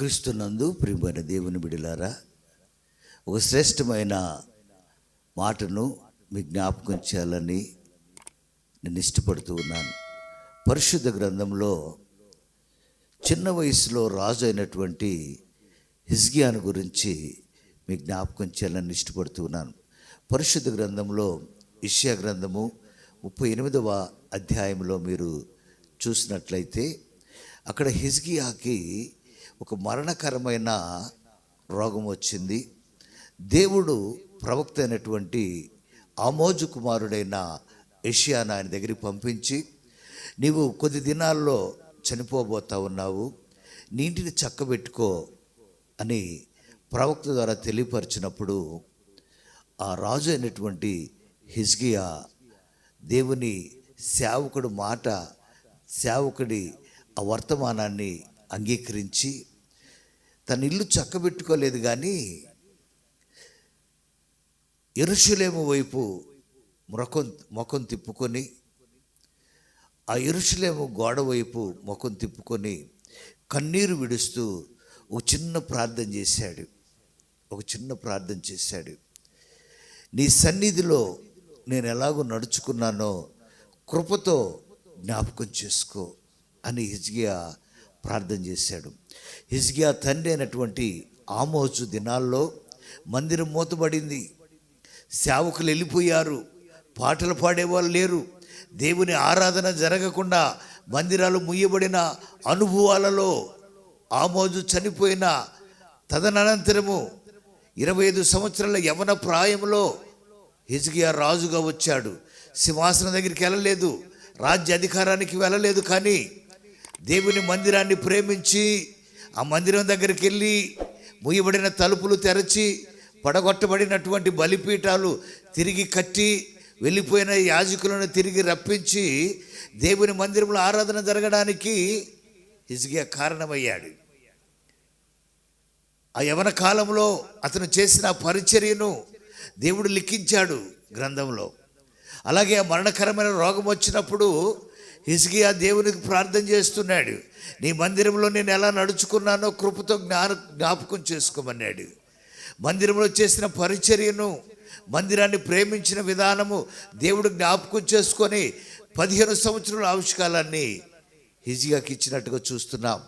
క్రీస్తునందు ప్రియమైన దేవుని బిడిలారా ఒక శ్రేష్టమైన మాటను మీ జ్ఞాపకం చేయాలని నేను ఇష్టపడుతూ ఉన్నాను. పరిశుద్ధ గ్రంథంలో చిన్న వయసులో రాజు అయినటువంటి హిజ్గియాను గురించి మీ జ్ఞాపకం చేయాలని ఇష్టపడుతూ ఉన్నాను. పరిశుద్ధ గ్రంథంలో ఇష్యా గ్రంథము ముప్పై ఎనిమిదవ అధ్యాయంలో మీరు చూసినట్లయితే అక్కడ హిజ్గియాకి ఒక మరణకరమైన రోగం వచ్చింది. దేవుడు ప్రవక్త అయినటువంటి ఆమోజు కుమారుడైన ఏషియాను ఆయన దగ్గరికి పంపించి నీవు కొద్ది దినాల్లో చనిపోబోతా ఉన్నావు. నీ ఇంటిని చక్కబెట్టుకో అని ప్రవక్త ద్వారా తెలియపరిచినప్పుడు ఆ రాజు అయినటువంటి హిజ్గియా దేవుని సేవకుడు మాట సేవకుడి ఆ వర్తమానాన్ని అంగీకరించి తన ఇల్లు చక్కబెట్టుకోలేదు కానీ ఎరుషులేము వైపు మొఖం ముఖం తిప్పుకొని ఆ ఎరుషులేము గోడ వైపు ముఖం తిప్పుకొని కన్నీరు విడుస్తూ ఒక చిన్న ప్రార్థన చేశాడు. ఒక చిన్న ప్రార్థన చేశాడు. నీ సన్నిధిలో నేను ఎలాగో నడుచుకున్నానో కృపతో జ్ఞాపకం చేసుకో అని హిజ్గియా ప్రార్థన చేశాడు. హిజ్గియా తండ్రి అయినటువంటి ఆమోజు దినాల్లో మందిరం మూతబడింది. సేవకులు వెళ్ళిపోయారు. పాటలు పాడేవాళ్ళు లేరు. దేవుని ఆరాధన జరగకుండా మందిరాలు ముయ్యబడిన అనుభవాలలో ఆమోజు చనిపోయిన తదనంతరము ఇరవై ఐదు సంవత్సరాల యవన ప్రాయంలో హిజ్కియా రాజుగా వచ్చాడు. సింహాసనం దగ్గరికి వెళ్ళలేదు. రాజ్య అధికారానికి వెళ్ళలేదు కానీ దేవుని మందిరాన్ని ప్రేమించి ఆ మందిరం దగ్గరికి వెళ్ళి ముయ్యబడిన తలుపులు తెరచి పడగొట్టబడినటువంటి బలిపీఠాలు తిరిగి కట్టి వెళ్ళిపోయిన యాజకులను తిరిగి రప్పించి దేవుని మందిరంలో ఆరాధన జరగడానికి హిజ్కియా కారణమయ్యాడు. ఆ యవన కాలంలో అతను చేసిన పరిచర్యను దేవుడు లిఖించాడు గ్రంథంలో. అలాగే ఆ మరణకరమైన రోగం వచ్చినప్పుడు హిజ్కియా దేవునికి ప్రార్థన చేస్తున్నాడు. నీ మందిరంలో నేను ఎలా నడుచుకున్నానో కృపతో జ్ఞాన జ్ఞాపకం చేసుకోమన్నాడు. మందిరంలో చేసిన పరిచర్యను మందిరాన్ని ప్రేమించిన విధానము దేవుడు జ్ఞాపకం చేసుకొని పదిహేను సంవత్సరాల ఆవిష్కాలాన్ని హిజియాకి ఇచ్చినట్టుగా చూస్తున్నాం.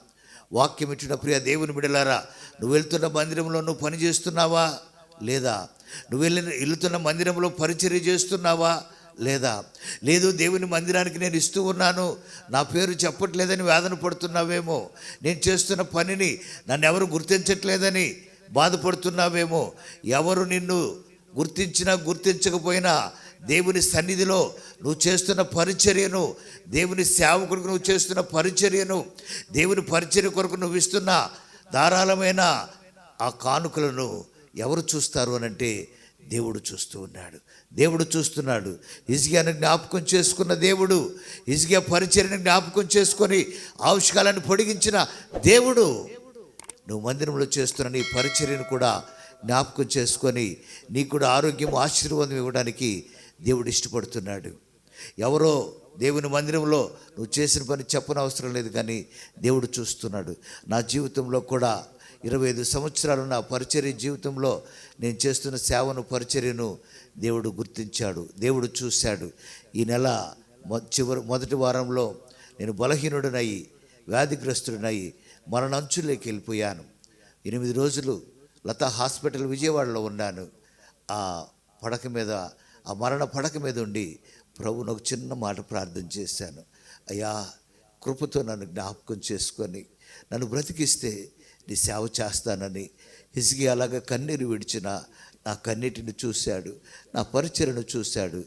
వాక్యం ఇచ్చిన ప్రియ దేవుని బిడలారా నువ్వు వెళ్తున్న మందిరంలో నువ్వు పని చేస్తున్నావా? లేదా నువ్వు వెళ్ళిన వెళ్తున్న మందిరంలో పరిచర్య చేస్తున్నావా? లేదా? లేదు దేవుని మందిరానికి నేను ఇస్తూ ఉన్నాను. నా పేరు చెప్పట్లేదని వేదన పడుతున్నావేమో. నేను చేస్తున్న పనిని నన్ను ఎవరు గుర్తించట్లేదని బాధపడుతున్నావేమో. ఎవరు నిన్ను గుర్తించినా గుర్తించకపోయినా దేవుని సన్నిధిలో నువ్వు చేస్తున్న పరిచర్యను దేవుని సేవకుడికి నువ్వు చేస్తున్న పరిచర్యను దేవుని పరిచర్య కొరకు నువ్వు ఇస్తున్న ధారాళమైన ఆ కానుకలను ఎవరు చూస్తారు అనంటే దేవుడు చూస్తూ ఉన్నాడు. దేవుడు చూస్తున్నాడు. ఇజ్గియాను జ్ఞాపకం చేసుకున్న దేవుడు ఇజ్గియా పరిచర్ని జ్ఞాపకం చేసుకొని ఆవిష్కాలను పొడిగించిన దేవుడు. నువ్వు మందిరంలో చేస్తున్న నీ పరిచర్యను కూడా జ్ఞాపకం చేసుకొని నీకు కూడా ఆరోగ్యం ఆశీర్వాదం ఇవ్వడానికి దేవుడు ఇష్టపడుతున్నాడు. ఎవరో దేవుని మందిరంలో నువ్వు చేసిన పని చెప్పనవసరం లేదు కానీ దేవుడు చూస్తున్నాడు. నా జీవితంలో కూడా ఇరవై ఐదు సంవత్సరాలు నా పరిచర్య జీవితంలో నేను చేస్తున్న సేవను పరిచర్యను దేవుడు గుర్తించాడు దేవుడు చూశాడు. ఈ నెల చివరి మొదటి వారంలో నేను బలహీనుడినయ్యి వ్యాధిగ్రస్తుడినయ్యి మరణంచులోకి వెళ్ళిపోయాను. ఎనిమిది రోజులు లతా హాస్పిటల్ విజయవాడలో ఉన్నాను. ఆ పడక మీద ఆ మరణ పడక మీద ఉండి ప్రభు ఒక చిన్న మాట ప్రార్థన చేశాను. అయ్యా కృపతో నన్ను జ్ఞాపకం చేసుకొని నన్ను బ్రతికిస్తే నీ సేవ చేస్తానని హిసిగి అలాగ కన్నీరు విడిచిన నా కన్నీటిని చూశాడు నా పరిచయను చూశాడు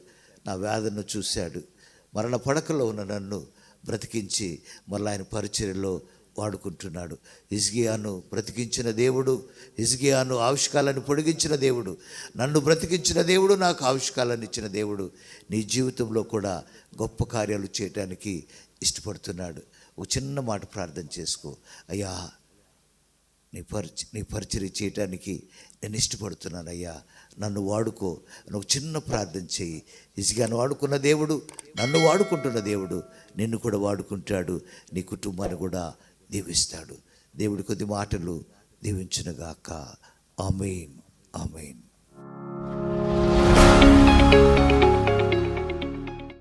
నా వేదనను చూశాడు. మరణ పడకలో ఉన్న నన్ను బ్రతికించి మళ్ళీ ఆయన పరిచర్యలో వాడుకుంటున్నాడు. హిజ్గియాను బ్రతికించిన దేవుడు హిజ్గియాను ఆవిష్కాలను పొడిగించిన దేవుడు నన్ను బ్రతికించిన దేవుడు నాకు ఆవిష్కాలను ఇచ్చిన దేవుడు నీ జీవితంలో కూడా గొప్ప కార్యాలు చేయడానికి ఇష్టపడుతున్నాడు. ఒక చిన్న మాట ప్రార్థన చేసుకో. అయ్యా నీ పరిచ నీ పరిచర్య చేయటానికి నేను ఇష్టపడుతున్నాను అయ్యా నన్ను వాడుకో. నువ్వు ఒక చిన్న ప్రార్థన చేయి. ఇసుగాను వాడుకున్న దేవుడు నన్ను వాడుకుంటున్న దేవుడు నిన్ను కూడా వాడుకుంటాడు. నీ కుటుంబాన్ని కూడా దీవిస్తాడు. దేవుడి కొద్ది మాటలు దీవించునుగాక. ఆమెయిన్ ఆమెయిన్